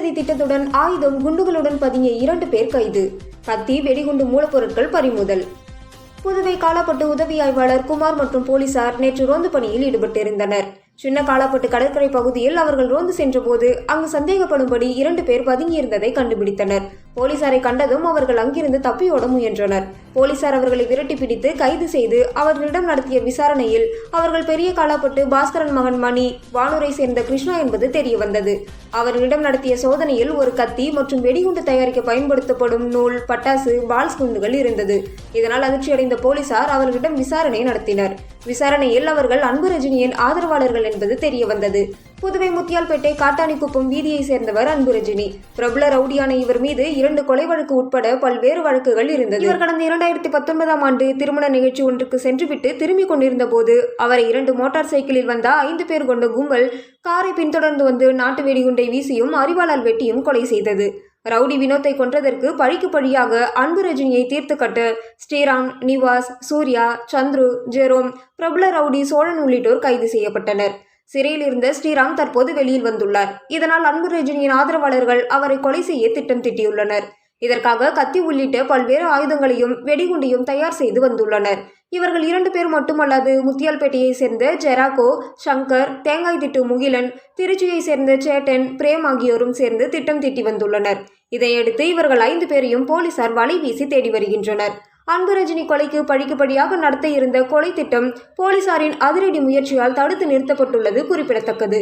திட்டத்துடன் ஆயுதம் குண்டுகளுடன் பதுங்கிய இரண்டு பேர் கைது. கத்தி வெடிகுண்டு மூலப்பொருட்கள் பறிமுதல். புதுவை காலாப்பட்டு உதவி ஆய்வாளர் குமார் மற்றும் போலீசார் நேற்று ரோந்து பணியில் ஈடுபட்டிருந்தனர். சின்ன காலாப்பட்டு கடற்கரை பகுதியில் அவர்கள் ரோந்து சென்றபோது அங்கு சந்தேகப்படும்படி இரண்டு பேர் பதுங்கியிருந்ததை கண்டுபிடித்தனர். போலீசாரை கண்டதும் அவர்கள் அங்கிருந்து தப்பியோட முயன்றனர். போலீசார் அவர்களை விரட்டி பிடித்து கைது செய்து அவர்களிடம் நடத்திய விசாரணையில் அவர்கள் பெரிய காலாப்பட்டு பாஸ்கரன் மகன் மணி வானூரை சேர்ந்த கிருஷ்ணா என்பது தெரிய வந்தது அவர்களிடம் நடத்திய சோதனையில் ஒரு கத்தி மற்றும் வெடிகுண்டு தயாரிக்க பயன்படுத்தப்படும் நூல் பட்டாசு பால்ஸ் குண்டுகள் இருந்தது. இதனால் அதிர்ச்சியடைந்த போலீசார் அவர்களிடம் விசாரணை நடத்தினர். விசாரணையில் அவர்கள் அன்பு ரஜினியின் ஆதரவாளர்கள் என்பது தெரிய வந்தது புதுவை முத்தியால்பேட்டை காட்டாணிக்குப்பம் வீதியை சேர்ந்தவர் அன்பு ரஜினி பிரபல ரவுடியான இவர் மீது இரண்டு கொலை வழக்கு உட்பட பல்வேறு வழக்குகள் இருந்தது. இவர் கடந்த இரண்டாயிரத்தி பத்தொன்பதாம் ஆண்டு திருமண நிகழ்ச்சி ஒன்றுக்கு சென்றுவிட்டு திரும்பிக் கொண்டிருந்த போது அவரை இரண்டு மோட்டார் சைக்கிளில் வந்த ஐந்து பேர் கொண்ட கும்பல் காரை பின்தொடர்ந்து வந்து நாட்டு வெடிகுண்டை வீசியும் அறிவாளால் வெட்டியும் கொலை செய்தது. ரவுடி வினோத்தை கொன்றதற்கு பழிக்கு பழியாக அன்பு ரஜினியை தீர்த்து கட்ட ஸ்ரீராம் நிவாஸ் சூர்யா சந்துரு ஜெரோம் பிரபல ரவுடி சோழன் உள்ளிட்டோர் கைது செய்யப்பட்டனர். சிறையில் இருந்த ஸ்ரீராம் தற்போது வெளியில் வந்துள்ளார். இதனால் அன்பு ரஜினியின் ஆதரவாளர்கள் அவரை கொலை செய்ய திட்டம் திட்டியுள்ளனர். இதற்காக கத்தி உள்ளிட்ட பல்வேறு ஆயுதங்களையும் வெடிகுண்டையும் தயார் செய்து வந்துள்ளனர். இவர்கள் இரண்டு பேர் மட்டுமல்லாது முத்தியால்பேட்டையை சேர்ந்த ஜெராகோ சங்கர் தேங்காய் திட்டு முகிலன் திருச்சியை சேர்ந்த சேட்டன் பிரேம் ஆகியோரும் சேர்ந்து திட்டம் திட்டி வந்துள்ளனர். இதையடுத்து இவர்கள் ஐந்து பேரையும் போலீசார் வலை வீசி தேடி வருகின்றனர். அன்பு ரஜினி கொலைக்கு பழிக்குப்படியாக நடத்த இருந்த கொலை திட்டம் போலீசாரின் அதிரடி முயற்சியால் தடுத்து நிறுத்தப்பட்டுள்ளது குறிப்பிடத்தக்கது.